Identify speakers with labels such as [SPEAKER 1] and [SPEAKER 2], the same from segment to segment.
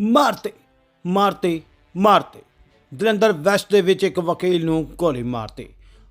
[SPEAKER 1] ਮਾਰਤੇ ਮਾਰਤੇ ਮਾਰਤੇ। Jalandhar West ਦੇ ਵਿੱਚ ਇੱਕ ਵਕੀਲ ਨੂੰ ਗੋਲੀ ਮਾਰਤੀ।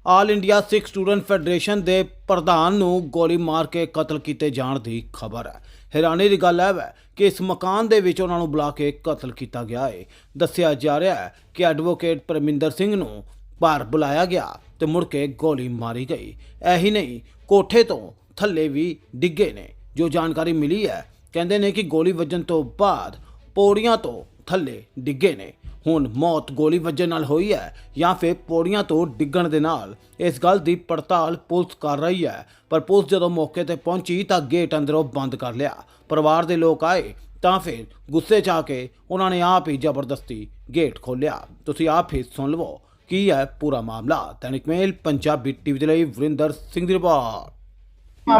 [SPEAKER 1] All India Sikh student federation ਦੇ ਪ੍ਰਧਾਨ ਨੂੰ ਗੋਲੀ ਮਾਰ ਕੇ ਕਤਲ ਕੀਤੇ ਜਾਣ ਦੀ ਖਬਰ ਹੈ। ਹੈਰਾਨੀ ਦੀ ਗੱਲ ਹੈ ਵੈ ਕਿ ਇਸ ਮਕਾਨ ਦੇ ਵਿੱਚ ਉਹਨਾਂ ਨੂੰ ਬੁਲਾ ਕੇ ਕਤਲ ਕੀਤਾ ਗਿਆ ਹੈ। ਦੱਸਿਆ ਜਾ ਰਿਹਾ ਹੈ ਕਿ ਐਡਵੋਕੇਟ ਪਰਮਿੰਦਰ ਸਿੰਘ ਨੂੰ ਬਾਹਰ ਬੁਲਾਇਆ ਗਿਆ। ਤੇ ਮੁੜ ਕੇ ਗੋਲੀ ਮਾਰੀ ਗਈ। ਇਹੀ ਨਹੀਂ, ਕੋਠੇ ਤੋਂ ਥੱਲੇ ਵੀ ਡਿੱਗੇ ਨੇ। ਜੋ ਜਾਣਕਾਰੀ ਮਿਲੀ ਹੈ, ਕਹਿੰਦੇ ਨੇ ਕਿ ਗੋਲੀ ਵੱਜਣ ਤੋਂ ਬਾਅਦ ਪੌੜੀਆਂ ਤੋਂ ਥੱਲੇ ਡਿੱਗੇ ਨੇ। ਹੁਣ ਮੌਤ ਗੋਲੀ ਵੱਜਣ ਨਾਲ ਹੋਈ ਹੈ ਜਾਂ ਫਿਰ ਪੌੜੀਆਂ ਤੋਂ ਡਿੱਗਣ ਦੇ ਨਾਲ? ਇਸ ਗੱਲ ਦੀ ਪੜਤਾਲ ਪੁਲਿਸ ਕਰ ਰਹੀ ਹੈ, ਪਰ ਪੁਲਿਸ ਜਦੋਂ ਮੌਕੇ ਤੇ ਪਹੁੰਚੀ ਤਾਂ ਗੇਟ ਅੰਦਰੋਂ ਬੰਦ ਕਰ ਲਿਆ। ਪਰਿਵਾਰ ਦੇ ਲੋਕ ਆਏ ਤਾਂ ਫਿਰ ਗੁੱਸੇ 'ਚ ਆ ਕੇ ਉਹਨਾਂ ਨੇ ਆਪ ਹੀ ਜ਼ਬਰਦਸਤੀ ਗੇਟ ਖੋਲ੍ਹਿਆ। ਤੁਸੀਂ ਆਪ ਹੀ ਸੁਣ ਲਵੋ ਕੀ ਹੈ ਪੂਰਾ ਮਾਮਲਾ? ਤਨਿਕ ਮੇਲ ਪੰਜਾਬੀ ਟੀਵੀ ਦੇ ਲਈ ਵਰਿੰਦਰ ਸਿੰਘ ਦੀ ਰਿਪੋਰਟ।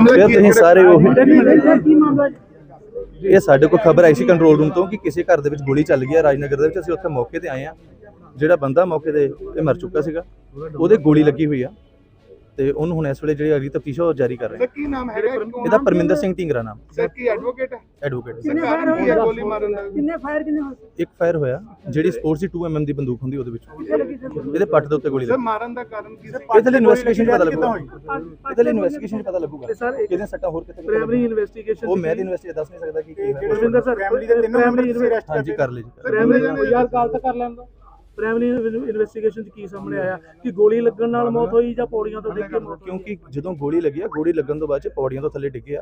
[SPEAKER 2] ਫਿਰ ਤੁਸੀਂ ਸਾਰੇ ਉਹ ਇਹ ਸਾਡੇ ਕੋਲ ਖਬਰ ਆਈ ਸੀ ਕੰਟਰੋਲ ਰੂਮ ਤੋਂ ਕਿ ਕਿਸੇ ਘਰ ਦੇ ਵਿੱਚ ਗੋਲੀ ਚੱਲ ਗਈ ਹੈ ਰਾਜਨਗਰ ਦੇ ਵਿੱਚ। ਅਸੀਂ ਉੱਥੇ ਮੌਕੇ ਤੇ ਆਏ ਆ ਜਿਹੜਾ ਬੰਦਾ ਮੌਕੇ ਤੇ ਇਹ ਮਰ ਚੁੱਕਾ ਸੀਗਾ ਉਹਦੇ ਗੋਲੀ ਲੱਗੀ ਹੋਈ ਆ। ਤੇ ਉਹਨੂੰ ਹੁਣ ਇਸ ਵੇਲੇ ਜਿਹੜੀ ਅਗਲੀ ਤਫਤੀਸ਼ ਉਹ ਜਾਰੀ ਕਰ ਰਹੇ
[SPEAKER 3] ਸਰ ਕੀ ਨਾਮ ਹੈਗਾ?
[SPEAKER 2] ਇਹਦਾ ਪਰਮਿੰਦਰ ਸਿੰਘ ਢਿੰਗਰਾ ਨਾਮ।
[SPEAKER 3] ਸਰ ਕੀ ਐਡਵੋਕੇਟ ਹੈ?
[SPEAKER 2] ਐਡਵੋਕੇਟ
[SPEAKER 3] ਸਰ ਕਾਰਨ ਕੀ ਹੈ ਗੋਲੀ ਮਾਰਨ ਦਾ।
[SPEAKER 4] ਕਿੰਨੇ ਫਾਇਰ ਕਿੰਨੇ ਹੋਏ?
[SPEAKER 2] ਇੱਕ ਫਾਇਰ ਹੋਇਆ ਜਿਹੜੀ ਸਪੋਰਟਸ ਦੀ 2 mm ਦੀ ਬੰਦੂਕ ਹੁੰਦੀ ਉਹਦੇ ਵਿੱਚ। ਇਹਦੇ ਪੱਟ ਦੇ ਉੱਤੇ ਗੋਲੀ
[SPEAKER 3] ਸਰ
[SPEAKER 2] ਲੱਗੀ।
[SPEAKER 3] ਮਾਰਨ ਦਾ ਕਾਰਨ ਕੀ ਸੀ?
[SPEAKER 2] ਇਹਦੇ ਲਈ ਇਨਵੈਸਟੀਗੇਸ਼ਨ ਪਤਾ ਲੱਗੂਗਾ। ਇਹਦੇ ਲਈ ਇਨਵੈਸਟੀਗੇਸ਼ਨ ਪਤਾ ਲੱਗੂਗਾ।
[SPEAKER 4] ਸਰ
[SPEAKER 2] ਕਿਹਦੇ ਸੱਟਾਂ ਹੋਰ ਕਿੱਥੇ ਕਿੱਥੇ
[SPEAKER 4] ਪ੍ਰਾਇਮਰੀ। ਇਨਵੈਸਟੀਗੇਸ਼ਨ
[SPEAKER 2] ਉਹ ਮੈਂ ਦੀ ਇਨਵੈਸਟੀ ਦੱਸ ਨਹੀਂ ਸਕਦਾ ਕਿ ਕੀ ਹੋਇਆ।
[SPEAKER 4] ਰਵਿੰਦਰ ਸਰ
[SPEAKER 3] ਫੈਮਿਲੀ ਦੇ ਤਿੰਨੋਂ ਮੈਂਬਰ arrest ਕਰ
[SPEAKER 2] ਹਾਂਜੀ ਕਰ ਲਈ ਜੀ
[SPEAKER 4] ਪ੍ਰਾਇਮਰੀ ਯਾਰ ਗੱਲ ਤਾਂ ਕਰ ਲੈਣ ਦੋ ਪ੍ਰਾਇਮਰੀ ਇਨਵੈਸਟੀਗੇਸ਼ਨ ਚ ਕੀ ਸਾਹਮਣੇ ਆਇਆ? ਕਿ ਗੋਲੀ ਲੱਗਣ ਨਾਲ ਮੌਤ ਹੋਈ ਜਾਂ ਪੌੜੀਆਂ ਤੋਂ ਡਿੱਗ ਕੇ ਮੌਤ ਹੋਈ?
[SPEAKER 2] ਕਿਉਂਕਿ ਜਦੋਂ ਗੋਲੀ ਲੱਗੀ ਆ ਗੋਲੀ ਲੱਗਣ ਤੋਂ ਬਾਅਦ ਚ ਪੌੜੀਆਂ ਤੋਂ ਥੱਲੇ ਡਿੱਗੇ ਆ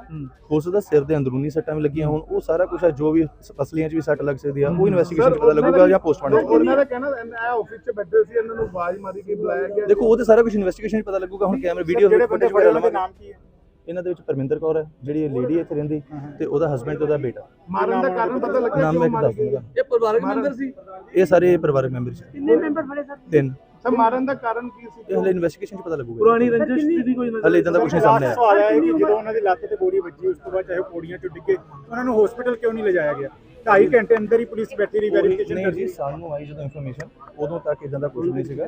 [SPEAKER 2] ਹੋ। ਸਕਦਾ ਸਿਰ ਦੇ ਅੰਦਰੂਨੀ ਸੱਟਾਂ ਵੀ ਲੱਗੀਆਂ ਹੁਣ। ਉਹ ਸਾਰਾ ਕੁਝ ਆ ਜੋ ਵੀ ਅਸਲੀਆਂ ਚ ਵੀ ਸੱਟ ਲੱਗ ਸਕਦੀ ਆ ਉਹ ਇਨਵੈਸਟੀਗੇਸ਼ਨ ਪਤਾ ਲੱਗੂਗਾ ਜਾਂ ਪੋਸਟਮਾਰਟਮ
[SPEAKER 3] ਉਹਨਾਂ ਦਾ ਕਹਿਣਾ ਇਹ ਆਫਿਸ 'ਚ ਬੈਠੇ ਸੀ ਇਹਨਾਂ ਨੂੰ ਆਵਾਜ਼ ਮਾਰੀ ਕੇ ਬੁਲਾਇਆ ਗਿਆ
[SPEAKER 2] ਦੇਖੋ ਉਹ ਤੇ ਸਾਰਾ ਕੁਝ ਇਨਵੈਸਟੀਗੇਸ਼ਨ ਪਤਾ ਲੱਗੂਗਾ ਹੁਣ ਕੈਮਰੇ ਵੀਡੀਓ
[SPEAKER 3] ਉਹਨਾਂ ਦੇ ਨਾਮ ਕੀ ਹੈ?
[SPEAKER 2] ਇਹਨਾਂ ਦੇ ਵਿੱਚ ਪਰਮਿੰਦਰ ਕੌਰ ਹੈ ਜਿਹੜੀ ਲੇਡੀ ਇੱਥੇ ਰਹਿੰਦੀ ਤੇ ਉਹਦਾ ਹਸਬੰਡ ਤੇ ਉਹਦਾ ਬੇਟਾ।
[SPEAKER 3] ਮਾਰਨ ਦਾ ਕਾਰਨ ਪਤਾ ਲੱਗਾ
[SPEAKER 2] ਨਾਮ ਮੈਂ
[SPEAKER 3] ਕਿਉਂ
[SPEAKER 2] ਇੱਕ ਦੱਸ ਦੂੰਗਾ
[SPEAKER 4] ਇਹ ਪਰਿਵਾਰਕ ਮੈਂਬਰ ਸੀ?
[SPEAKER 2] ਇਹ ਸਾਰੇ ਪਰਿਵਾਰਕ ਮੈਂਬਰ ਸੀ।
[SPEAKER 4] ਕਿੰਨੇ ਮੈਂਬਰ ਫੜੇ ਸਰ?
[SPEAKER 2] ਤਿੰਨ।
[SPEAKER 3] ਸਰ ਮਾਰਨ ਦਾ ਕਾਰਨ ਕੀ ਸੀ?
[SPEAKER 2] ਇਹ ਹਲੇ ਇਨਵੈਸਟੀਗੇਸ਼ਨ ਚ ਪਤਾ ਲੱਗੂਗਾ।
[SPEAKER 4] ਪੁਰਾਣੀ ਰੰਜਿਸ਼ ਦੀ ਕੋਈ ਨਜ਼ਰ
[SPEAKER 2] ਹਲੇ ਇਦਾਂ ਦਾ ਕੁਝ ਨਹੀਂ ਸਾਹਮਣੇ ਆਇਆ।
[SPEAKER 3] ਸਵਾਲ ਆਇਆ ਕਿ ਜਦੋਂ ਉਹਨਾਂ ਦੀ ਲੱਤ ਤੇ ਗੋਲੀ ਵੱਜੀ ਉਸ ਤੋਂ ਬਾਅਦ ਚਾਹੇ ਉਹ ਪੌੜੀਆਂ 'ਚੋਂ ਡਿੱਗੇ ਉਹਨਾਂ ਨੂੰ ਹਸਪੀਟਲ ਕਿਉਂ ਨਹੀਂ ਲਿਜਾਇਆ ਗਿਆ? 2.5 ਘੰਟੇ ਅੰਦਰ ਹੀ ਪੁਲਿਸ ਬੈਠੀ ਰਹੀ ਵੈਰੀਫਿਕੇਸ਼ਨ
[SPEAKER 2] ਨਹੀਂ
[SPEAKER 3] ਕਰਦੀ
[SPEAKER 2] ਜੀ ਸਾਨੂੰ ਆਈ ਜਦੋਂ ਇਨਫੋਰਮੇਸ਼ਨ ਉਦੋਂ ਤੱਕ ਇਦਾਂ ਦਾ ਕੁਝ ਨਹੀਂ ਸੀਗਾ।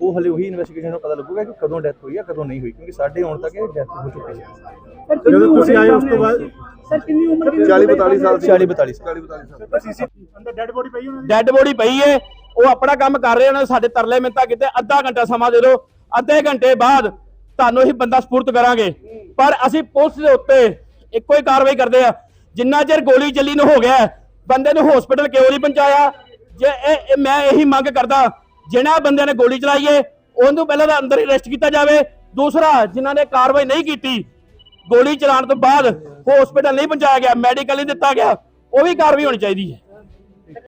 [SPEAKER 2] ਉਹ ਹਲੇ ਉਹੀ ਇਨਵੈਸਟੀਗੇਸ਼ਨ ਨੂੰ ਪਤਾ ਲੱਗੂਗਾ ਕਿ ਕਦੋਂ ਡੈਥ ਹੋਈ ਆ ਕਦੋਂ ਨਹੀਂ ਹੋਈ ਕਿਉਂਕਿ ਸਾਡੇ ਆਉਣ ਤੱਕ ਇਹ ਡੈਥ ਹੋ ਚੁੱਕੀ ਹੈ
[SPEAKER 3] ਜਦੋਂ ਤੁਸੀਂ ਆਏ ਉਸ ਤੋਂ ਬਾਅਦ
[SPEAKER 4] ਸਰ ਕਿੰਨੀ ਉਮਰ ਦੀ
[SPEAKER 3] 40 42 ਸਾਲ
[SPEAKER 2] 40 42 ਸਾਲ।
[SPEAKER 3] ਸੀਸੀ ਅੰਦਰ ਡੈੱਡ ਬੋਡੀ ਪਈ ਉਹਨਾਂ ਦੀ
[SPEAKER 5] ਡੈੱਡ ਬੋਡੀ ਪਈ ਏ। ਉਹ ਆਪਣਾ ਕੰਮ ਕਰ ਰਹੇ ਨੇ ਸਾਡੇ ਤਰਲੇ ਮਿੰਤਾ ਕਿਤੇ ਅੱਧਾ ਘੰਟਾ ਸਮਾਂ ਦੇ ਦਿਓ। ਅੱਧੇ ਘੰਟੇ ਬਾਅਦ ਤੁਹਾਨੂੰ ਹੀ ਬੰਦਾ ਸਪੁਰਦ ਕਰਾਂਗੇ। ਪਰ ਅਸੀਂ ਪੁਲਿਸ ਦੇ ਉੱਤੇ ਇੱਕੋ ਹੀ ਕਾਰਵਾਈ ਕਰਦੇ ਆ। ਜਿੰਨਾ ਚਿਰ ਗੋਲੀ ਚੱਲੀ ਨੂੰ ਹੋ ਗਿਆ ਹੈ, ਬੰਦੇ ਨੂੰ ਹਸਪੀਟਲ ਕਿਉਂ ਨਹੀਂ ਪਹੁੰਚਾਇਆ? ਜੇ ਇਹ ਮੈਂ ਇਹੀ ਮੰਗ ਕਰਦਾ, ਜਿਹਨਾਂ ਬੰਦਿਆਂ ਨੇ ਗੋਲੀ ਚਲਾਈ ਏ, ਉਹਨੂੰ ਪਹਿਲਾਂ ਤਾਂ ਅੰਦਰ ਹੀ ਅਰੈਸਟ ਕੀਤਾ ਜਾਵੇ। ਦੂਸਰਾ ਜਿਨ੍ਹਾਂ ਨੇ ਕਾਰਵਾਈ ਨਹੀਂ ਕੀਤੀ, ਗੋਲੀ ਚਲਾਉਣ ਤੋਂ ਬਾਅਦ ਹਸਪੀਟਲ ਨਹੀਂ ਪਹੁੰਚਾਇਆ ਗਿਆ ਮੈਡੀਕਲ ਨਹੀਂ ਦਿੱਤਾ ਗਿਆ, ਉਹ ਵੀ ਕਾਰਵਾਈ ਹੋਣੀ ਚਾਹੀਦੀ ਹੈ।